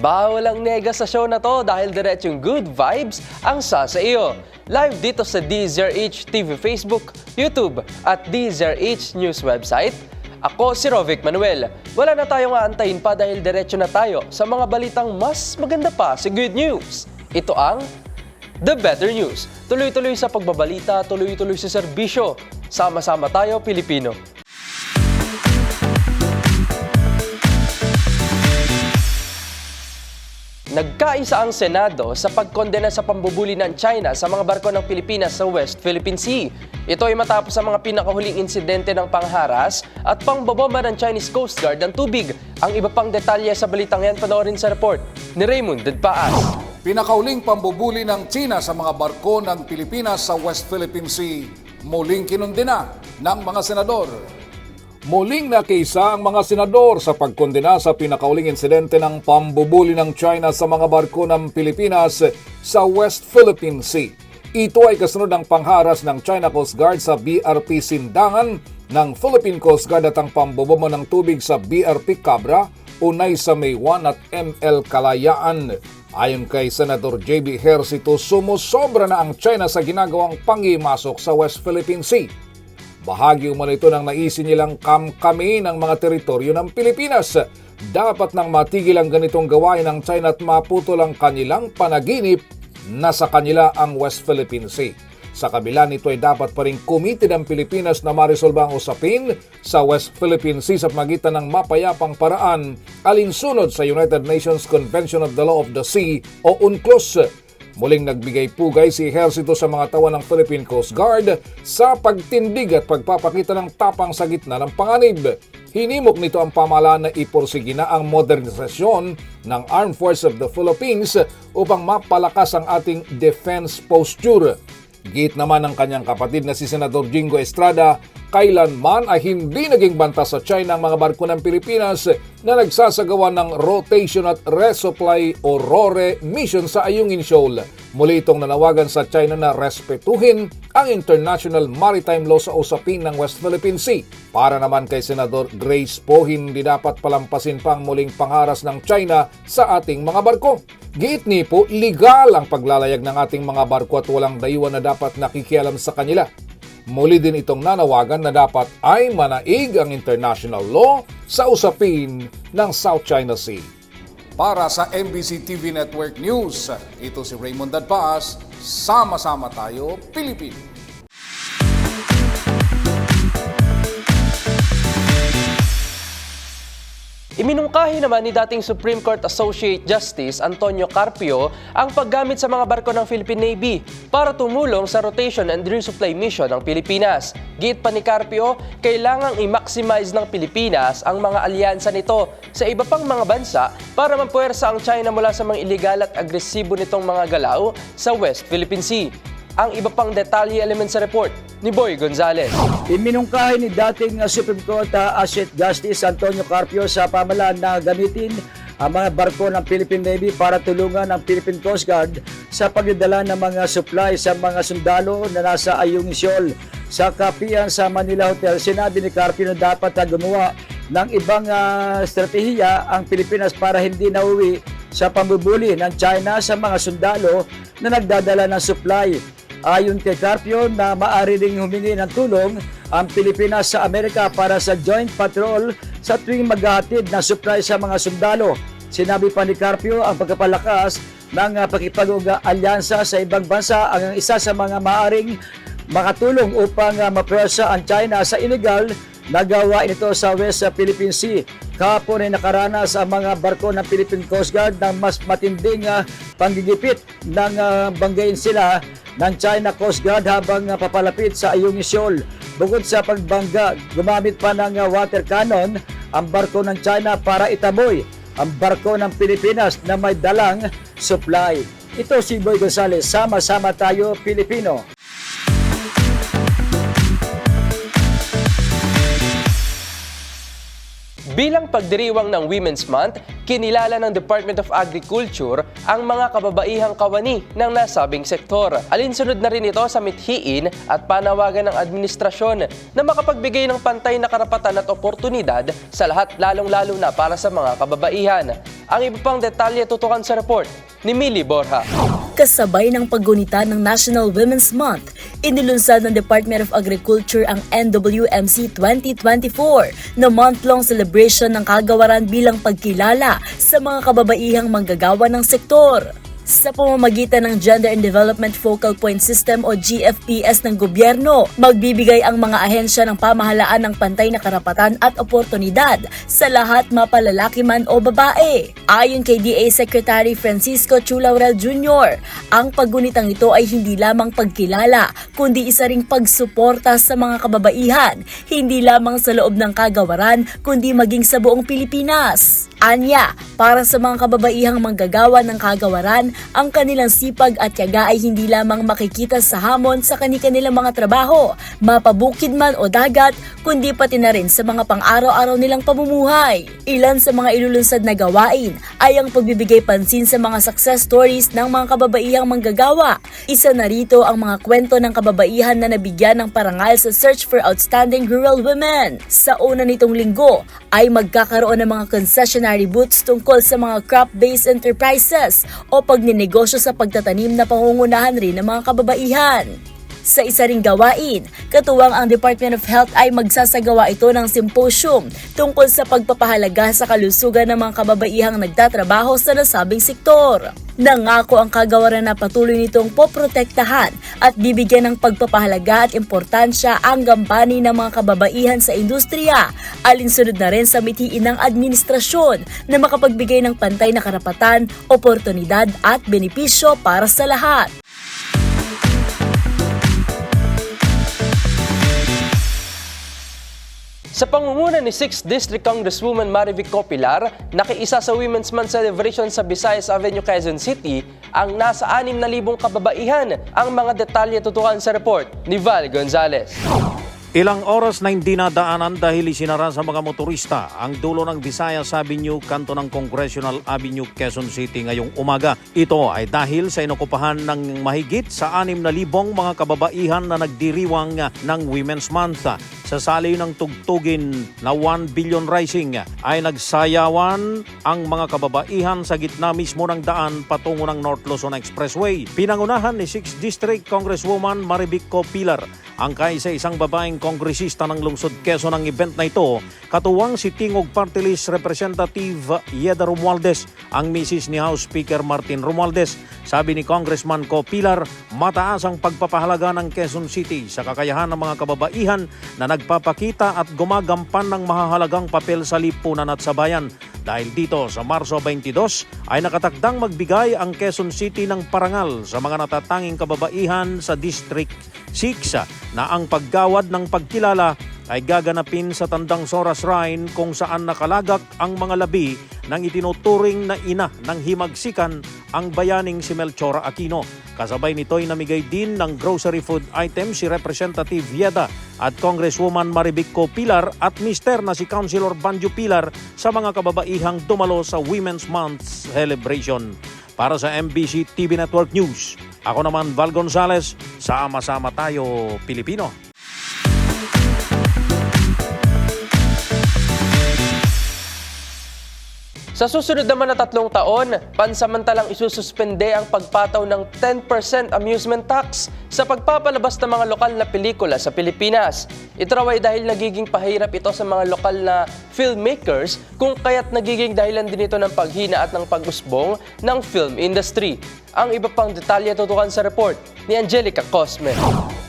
Bawal ang nega sa show na to dahil diretsong good vibes ang sa sa iyo. Live dito sa DZRH TV Facebook, YouTube at DZRH News website. Ako si Rovic Manuel. Wala na tayong aantayin pa dahil diretso na tayo sa mga balitang mas maganda pa sa good news. Ito ang The Better News. Tuloy-tuloy sa pagbabalita, tuloy-tuloy sa serbisyo. Sama-sama tayo, Pilipino. Nagkaisa ang Senado sa pagkondena sa pambubuli ng China sa mga barko ng Pilipinas sa West Philippine Sea. Ito ay matapos ang mga pinakahuling insidente ng pangharas at pangbobomba ng Chinese Coast Guard ng tubig. Ang iba pang detalye sa balitang yan panoorin sa report ni Raymond Dedpaas. Pinakauling pambubuli ng China sa mga barko ng Pilipinas sa West Philippine Sea, muling kinundina ng mga senador. Muling nakisa ang mga senador sa pagkondena sa pinakauling insidente ng pambubuli ng China sa mga barko ng Pilipinas sa West Philippine Sea. Ito ay kasunod ng pangharas ng China Coast Guard sa BRP Sindangan ng Philippine Coast Guard at ang pambobomba ng tubig sa BRP Cabra, unay sa May 1 at ML Kalayaan. Ayon kay Senator JB Hercito, sumusobra na ang China sa ginagawang pangimasok sa West Philippine Sea. Bahagi umano ito ng naisin nilang kamkami ng mga teritoryo ng Pilipinas. Dapat nang matigil ang ganitong gawain ng China at maputol ang kanilang panaginip na sa kanila ang West Philippine Sea. Sa kabila nito ay dapat pa rin committed ang Pilipinas na marisolba ang usapin sa West Philippine Sea sa magitan ng mapayapang paraan alinsunod sa United Nations Convention of the Law of the Sea o UNCLOS. Muling nagbigay pugay si Ehersito sa mga tawa ng Philippine Coast Guard sa pagtindig at pagpapakita ng tapang sa gitna ng panganib. Hinimok nito ang pamahalaan na iporsige na ang modernisasyon ng Armed Forces of the Philippines upang mapalakas ang ating defense posture. Git naman ng kanyang kapatid na si Senador Jingo Estrada, kailanman ay hindi naging banta sa China ang mga barko ng Pilipinas na nagsasagawa ng rotation at resupply o RORE mission sa Ayungin Shoal. Muli itong nanawagan sa China na respetuhin ang International Maritime Law sa usapin ng West Philippine Sea. Para naman kay Senador Grace Po, hindi dapat palampasin pa ang muling pangharas ng China sa ating mga barko. Giit ni po, legal ang paglalayag ng ating mga barko at walang dayuhan na dapat nakikialam sa kanila. Muli din itong nanawagan na dapat ay manaig ang international law sa usapin ng South China Sea. Para sa MBC TV Network News, ito si Raymond Dadpaas, sama-sama tayo, Pilipino. Iminungkahi naman ni dating Supreme Court Associate Justice Antonio Carpio ang paggamit sa mga barko ng Philippine Navy para tumulong sa rotation and resupply mission ng Pilipinas. Giit pa ni Carpio, kailangang i-maximize ng Pilipinas ang mga alyansa nito sa iba pang mga bansa para mapuwersa ang China mula sa mga iligal at agresibo nitong mga galaw sa West Philippine Sea. Ang iba pang detalye element sa report ni Boy Gonzales. Iminungkahi ni dating uh, Supreme Court uh, Asset Justice Antonio Carpio sa pamalaan na gamitin ang mga barko ng Philippine Navy para tulungan ang Philippine Coast Guard sa pagdadala ng mga supply sa mga sundalo na nasa Ayungin Shoal. Sa kapian sa Manila Hotel, sinabi ni Carpio na dapat na gumawa ng ibang uh, estratehiya ang Pilipinas para hindi nauwi sa pambubuli ng China sa mga sundalo na nagdadala ng supply. Ayon kay Carpio na maaari ring humingi ng tulong ang Pilipinas sa Amerika para sa joint patrol sa tuwing maghahatid ng supply sa mga sundalo. Sinabi pa ni Carpio ang pagkapalakas ng pakipag-alyansa sa ibang bansa ang isa sa mga maaring makatulong upang uh, mapresa ang China sa illegal na gawain ito sa West Philippine Sea. Kahapon ay nakaranas ang mga barko ng Philippine Coast Guard ng mas matinding uh, panggigipit ng uh, banggain sila ng China Coast Guard habang uh, papalapit sa Ayungin Shoal. Bukod sa pagbangga, gumamit pa ng uh, water cannon ang barko ng China para itaboy ang barko ng Pilipinas na may dalang supply. Ito si Boy Gonzales, sama-sama tayo Pilipino. Bilang pagdiriwang ng Women's Month, kinilala ng Department of Agriculture ang mga kababaihang kawani ng nasabing sektor. Alinsunod na rin ito sa mithiin at panawagan ng administrasyon na makapagbigay ng pantay na karapatan at oportunidad sa lahat lalong-lalo na para sa mga kababaihan. Ang iba pang detalye tutukan sa report ni Millie Borja. Kasabay ng paggunita ng National Women's Month, inilunsad ng Department of Agriculture ang NWMC 2024 na month-long celebration ng kagawaran bilang pagkilala sa mga kababaihang manggagawa ng sektor. Sa pamamagitan ng Gender and Development Focal Point System o GFPS ng gobyerno, magbibigay ang mga ahensya ng pamahalaan ng pantay na karapatan at oportunidad sa lahat mapalalaki man o babae. Ayon kay DA Secretary Francisco Chulaurel Jr., ang paggunitang ito ay hindi lamang pagkilala, kundi isa ring pagsuporta sa mga kababaihan, hindi lamang sa loob ng kagawaran, kundi maging sa buong Pilipinas. Anya, para sa mga kababaihang manggagawa ng kagawaran, ang kanilang sipag at tiyaga ay hindi lamang makikita sa hamon sa kanilang mga trabaho, mapabukid man o dagat, kundi pati na rin sa mga pang-araw-araw nilang pamumuhay. Ilan sa mga ilulunsad na gawain ay ang pagbibigay pansin sa mga success stories ng mga kababaihang manggagawa. Isa na rito ang mga kwento ng kababaihan na nabigyan ng parangal sa Search for Outstanding Rural Women. Sa una nitong linggo ay magkakaroon ng mga concessionary booths tungkol sa mga crop-based enterprises o pagninegosyo sa pagtatanim na pangungunahan rin ng mga kababaihan. Sa isa ring gawain, katuwang ang Department of Health ay magsasagawa ito ng symposium tungkol sa pagpapahalaga sa kalusugan ng mga kababaihang nagtatrabaho sa nasabing sektor. Nangako ang kagawaran na patuloy nitong poprotektahan at bibigyan ng pagpapahalaga at importansya ang gampani ng mga kababaihan sa industriya. Alinsunod na rin sa mitiin ng administrasyon na makapagbigay ng pantay na karapatan, oportunidad at benepisyo para sa lahat. Sa pangunguna ni 6th District Congresswoman Marivic Copilar, nakiisa sa Women's Month celebration sa Visayas Avenue, Quezon City, ang nasa 6,000 kababaihan. Ang mga detalye tutukan sa report ni Val Gonzalez. Ilang oras na hindi nadaanan dahil isinara sa mga motorista ang dulo ng Visayas Avenue, kanto ng Congressional Avenue, Quezon City ngayong umaga. Ito ay dahil sa inukupahan ng mahigit sa 6,000 mga kababaihan na nagdiriwang ng Women's Month. Sa sali ng tugtugin na 1 billion rising ay nagsayawan ang mga kababaihan sa gitna mismo ng daan patungo ng North Luzon Expressway. Pinangunahan ni 6th District Congresswoman Marivic Pilar ang kaisa-isang babaeng kongresista ng lungsod Quezon ng event na ito, katuwang si Tingog Party List Representative Yeda Romualdez, ang misis ni House Speaker Martin Romualdez. Sabi ni Congressman Co Pilar, mataas ang pagpapahalaga ng Quezon City sa kakayahan ng mga kababaihan na nagpapakita at gumagampan ng mahahalagang papel sa lipunan at sa bayan. Dahil dito sa Marso 22 ay nakatakdang magbigay ang Quezon City ng parangal sa mga natatanging kababaihan sa District 6 na ang paggawad ng pagkilala ay gaganapin sa Tandang Sora Shrine kung saan nakalagak ang mga labi ng itinuturing na ina ng himagsikan ang bayaning si Melchora Aquino. Kasabay nito'y namigay din ng grocery food items si Representative Yeda at Congresswoman Marivic Pilar at Mister na si Councilor Banjo Pilar sa mga kababaihang dumalo sa Women's Month celebration. Para sa MBC TV Network News, ako naman Val Gonzales, sama-sama tayo Pilipino. Sa susunod naman na tatlong taon, pansamantalang isususpende ang pagpataw ng 10% amusement tax sa pagpapalabas ng mga lokal na pelikula sa Pilipinas. Ito raw ay dahil nagiging pahirap ito sa mga lokal na filmmakers kung kaya't nagiging dahilan din ito ng paghina at ng pag-usbong ng film industry. Ang iba pang detalye tutukan sa report ni Angelica Cosme.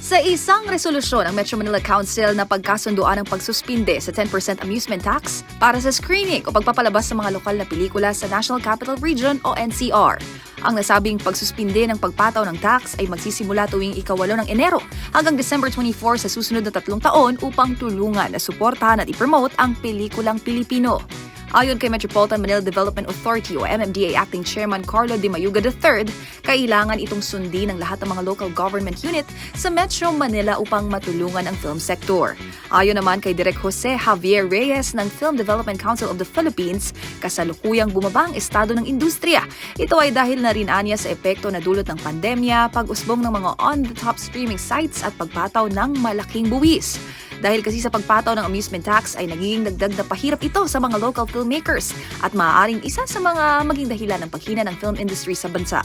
Sa isang resolusyon ng Metro Manila Council na pagkasunduan ng pagsuspinde sa 10% amusement tax para sa screening o pagpapalabas sa mga lokal na pelikula sa National Capital Region o NCR. Ang nasabing pagsuspinde ng pagpataw ng tax ay magsisimula tuwing ikawalo ng Enero hanggang December 24 sa susunod na tatlong taon upang tulungan na suportahan at ipromote ang pelikulang Pilipino. Ayon kay Metropolitan Manila Development Authority o MMDA Acting Chairman Carlo De Mayuga III, kailangan itong sundin ng lahat ng mga local government unit sa Metro Manila upang matulungan ang film sector. Ayon naman kay Direk Jose Javier Reyes ng Film Development Council of the Philippines, kasalukuyang bumaba ang estado ng industriya. Ito ay dahil na rin anya sa epekto na dulot ng pandemya, pag-usbong ng mga on-the-top streaming sites at pagpataw ng malaking buwis. Dahil kasi sa pagpataw ng amusement tax ay nagiging dagdag na pahirap ito sa mga local filmmakers at maaaring isa sa mga maging dahilan ng paghina ng film industry sa bansa.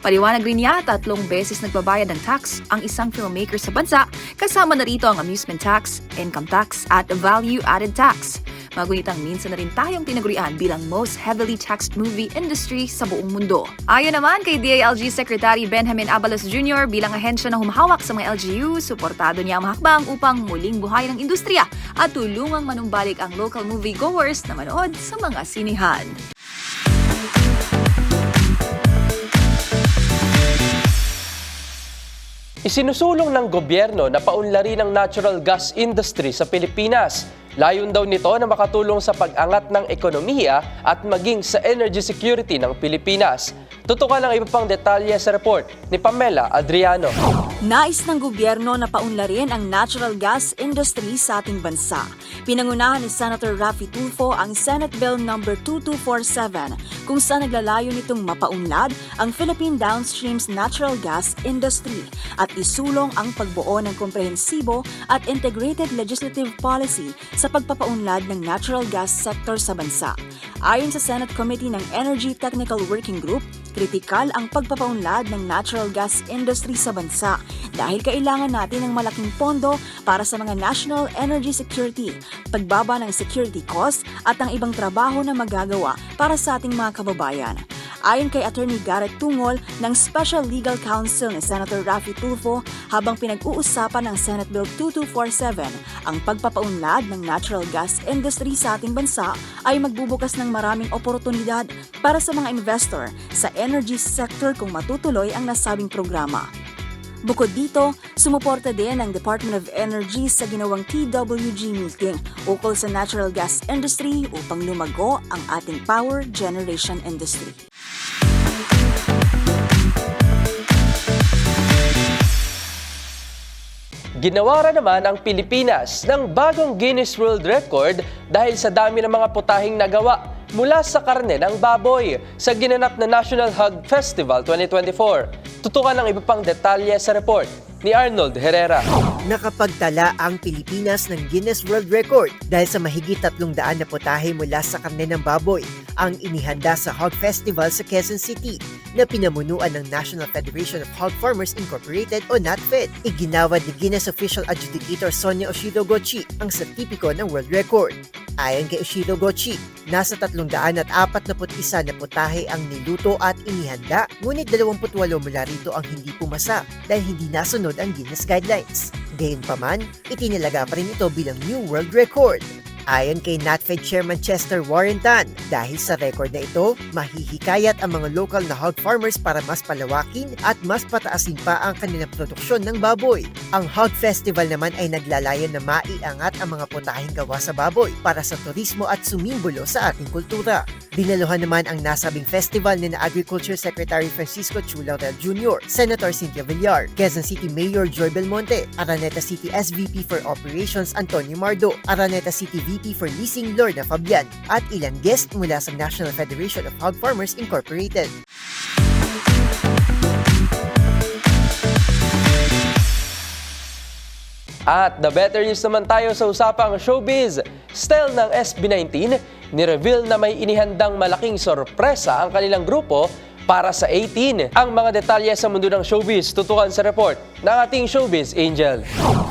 Paliwanag rin niya, tatlong beses nagbabayad ng tax ang isang filmmaker sa bansa, kasama na rito ang amusement tax, income tax at value-added tax. Magunitang minsan na rin tayong tinagurian bilang most heavily taxed movie industry sa buong mundo. Ayon naman kay DILG Secretary Benjamin Abalos Jr. bilang ahensya na humahawak sa mga LGU, suportado niya ang hakbang upang muling buhay ng industriya at tulungang manumbalik ang local movie goers na manood sa mga sinihan. Isinusulong ng gobyerno na paunlarin ang natural gas industry sa Pilipinas. Layon daw nito na makatulong sa pag-angat ng ekonomiya at maging sa energy security ng Pilipinas. Tutukan ang iba pang detalye sa report ni Pamela Adriano. Nais ng gobyerno na paunlarin ang natural gas industry sa ating bansa. Pinangunahan ni Senator Raffy Tulfo ang Senate Bill No. 2247 kung saan naglalayo nitong mapaunlad ang Philippine Downstream's natural gas industry at isulong ang pagbuo ng komprehensibo at integrated legislative policy sa pagpapaunlad ng natural gas sector sa bansa. Ayon sa Senate Committee ng Energy Technical Working Group, kritikal ang pagpapaunlad ng natural gas industry sa bansa dahil kailangan natin ng malaking pondo para sa mga national energy security, pagbaba ng security cost at ang ibang trabaho na magagawa para sa ating mga kababayan. Ayon kay Attorney Garrett Tungol ng Special Legal Counsel ni Senator Raffy Tulfo, habang pinag-uusapan ng Senate Bill 2247, ang pagpapaunlad ng natural gas industry sa ating bansa ay magbubukas ng maraming oportunidad para sa mga investor sa energy sector kung matutuloy ang nasabing programa. Bukod dito, sumuporta din ang Department of Energy sa ginawang TWG meeting ukol sa natural gas industry upang lumago ang ating power generation industry. Ginawara naman ang Pilipinas ng bagong Guinness World Record dahil sa dami ng mga putahing nagawa mula sa karne ng baboy sa ginanap na National Hog Festival 2024. Tutukan ang iba pang detalye sa report ni Arnold Herrera. Nakapagtala ang Pilipinas ng Guinness World Record dahil sa mahigit 300 na putahe mula sa karne ng baboy ang inihanda sa Hog Festival sa Quezon City na pinamunuan ng National Federation of Hog Farmers Incorporated o NATFED. Iginawad ni Guinness Official Adjudicator Sonia Oshido Gochi ang sertipiko ng World Record. Ayon kay Oshido Gochi, nasa 341 na putahe ang niluto at inihanda, ngunit 28 mula rito ang hindi pumasa dahil hindi nasunod ang Guinness Guidelines. Gayunpaman, itinalaga pa rin ito bilang new world record. Ayon kay NatFed Chairman Chester Warrenton, dahil sa record na ito, mahihikayat ang mga local na hog farmers para mas palawakin at mas pataasin pa ang kanilang produksyon ng baboy. Ang Hog Festival naman ay naglalayon na maiangat ang mga putahing gawa sa baboy para sa turismo at sumimbolo sa ating kultura. Dinaluhan naman ang nasabing festival ni na Agriculture Secretary Francisco Chu Laurel Jr., Senator Cynthia Villar, Quezon City Mayor Joy Belmonte, Araneta City SVP for Operations Antonio Mardo, Araneta City VP for Leasing Lorna Fabian, at ilang guest mula sa National Federation of Hog Farmers Incorporated. At the better news naman tayo sa usapang showbiz. Style ng SB19, nireveal na may inihandang malaking sorpresa ang kanilang grupo para sa 18. Ang mga detalye sa mundo ng showbiz tutukan sa report ng ating showbiz angel.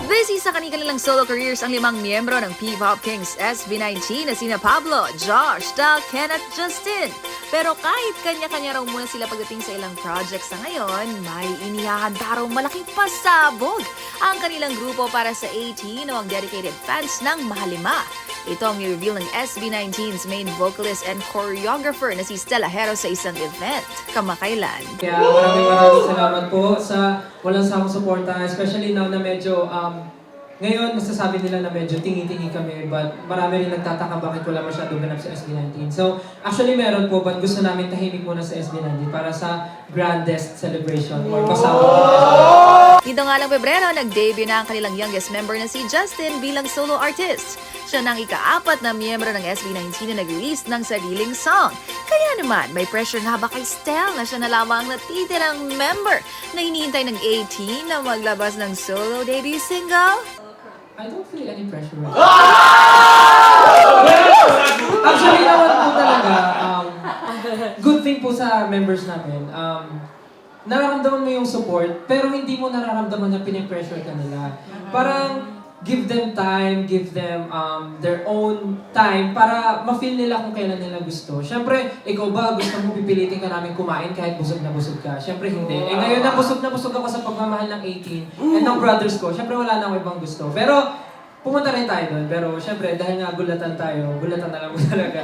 Busy sa kanilang solo careers ang limang miyembro ng P-Pop Kings SB19 na sina Pablo, Josh, Dal, Ken at Justin. Pero kahit kanya-kanya raw muna sila pagdating sa ilang projects na ngayon, may inihahanda raw malaking pasabog ang kanilang grupo para sa 18 o ang dedicated fans ng Mahalima. Ito ang ni-reveal ng SB19's main vocalist and choreographer na si Stella Hero sa isang event kamakailan. Kaya maraming maraming salamat po sa walang sawang suporta, especially now na medyo, um, ngayon nasasabi nila na medyo tingi-tingi kami, but marami rin nagtataka bakit wala masyadong ganap sa SB19. So, actually meron po, but gusto namin tahimik muna sa SB19 para sa grandest celebration or kasama Dito nga lang Pebrero, nag-debut na ang kanilang youngest member na si Justin bilang solo artist. Siya nang ikaapat na miyembro ng SB19 na nag-release ng sariling song. Kaya naman, may pressure nga ba kay Stel na siya na lamang natitirang member na hinihintay ng 18 na maglabas ng solo debut single? I don't feel any pressure. Actually naman po talaga, um, good thing po sa members namin. Um, nararamdaman mo yung support, pero hindi mo nararamdaman na pinipressure ka nila. Parang give them time, give them um, their own time para ma-feel nila kung kailan nila gusto. Siyempre, ikaw ba gusto mo pipilitin ka namin kumain kahit busog na busog ka? Siyempre hindi. Eh ngayon na busog na busog ako sa pagmamahal ng 18 and ng brothers ko, siyempre wala na akong ibang gusto. Pero pumunta rin tayo doon. Pero siyempre, dahil nga gulatan tayo, gulatan na lang mo talaga.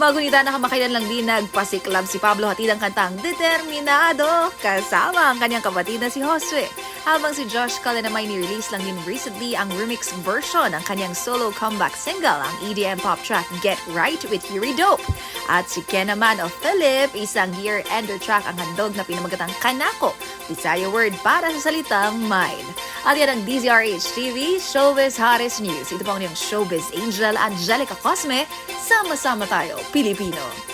Magunita na kamakailan lang din nagpasiklab si Pablo hatid ang kantang Determinado kasama ang kanyang kapatid na si Josue. Habang si Josh Cullen naman ni-release lang din recently ang remix version ng kanyang solo comeback single, ang EDM pop track Get Right with Yuri Dope. At si Ken naman of Philip, isang year-ender track ang handog na pinamagatang Kanako, Bisaya word para sa salitang mind. At yan ang DZRH TV, Showbiz Hottest News. Ito po ang inyong Showbiz Angel Angelica Cosme. Sama-sama tayo, Pilipino.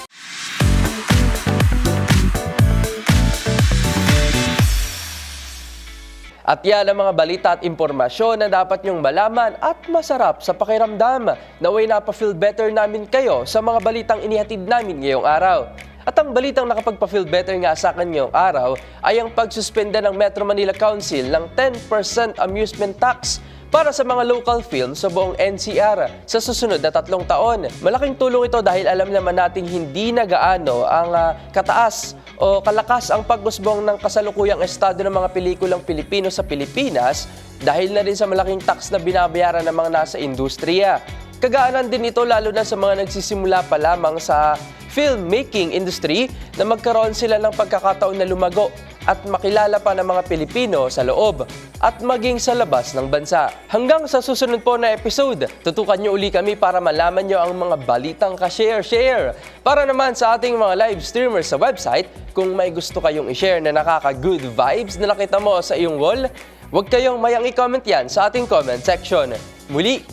At yan ang mga balita at impormasyon na dapat nyong malaman at masarap sa pakiramdam. Naway napafeel better namin kayo sa mga balitang inihatid namin ngayong araw. At ang balitang nakapagpa-feel better nga sa akin ngayong araw ay ang pagsuspenda ng Metro Manila Council ng 10% amusement tax para sa mga local films sa buong NCR sa susunod na tatlong taon. Malaking tulong ito dahil alam naman nating hindi na gaano ang ah, kataas o kalakas ang pagusbong ng kasalukuyang estado ng mga pelikulang Pilipino sa Pilipinas dahil na rin sa malaking tax na binabayaran ng mga nasa industriya. Kagaanan din ito lalo na sa mga nagsisimula pa lamang sa filmmaking industry na magkaroon sila ng pagkakataon na lumago at makilala pa ng mga Pilipino sa loob at maging sa labas ng bansa. Hanggang sa susunod po na episode, tutukan nyo uli kami para malaman nyo ang mga balitang ka-share-share. Para naman sa ating mga live streamers sa website, kung may gusto kayong i-share na nakaka-good vibes na nakita mo sa iyong wall, huwag kayong mayang i-comment yan sa ating comment section. Muli,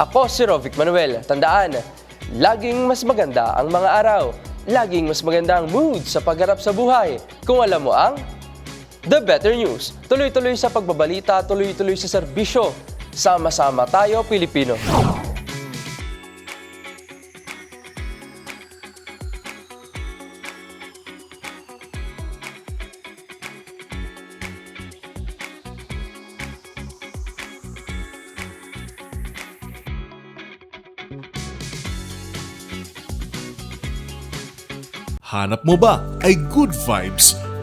ako si Rovic Manuel. Tandaan, laging mas maganda ang mga araw. Laging mas maganda ang mood sa pagharap sa buhay. Kung alam mo ang The Better News. Tuloy-tuloy sa pagbabalita, tuloy-tuloy sa serbisyo. Sama-sama tayo, Pilipino. Hanap mo ba ay good vibes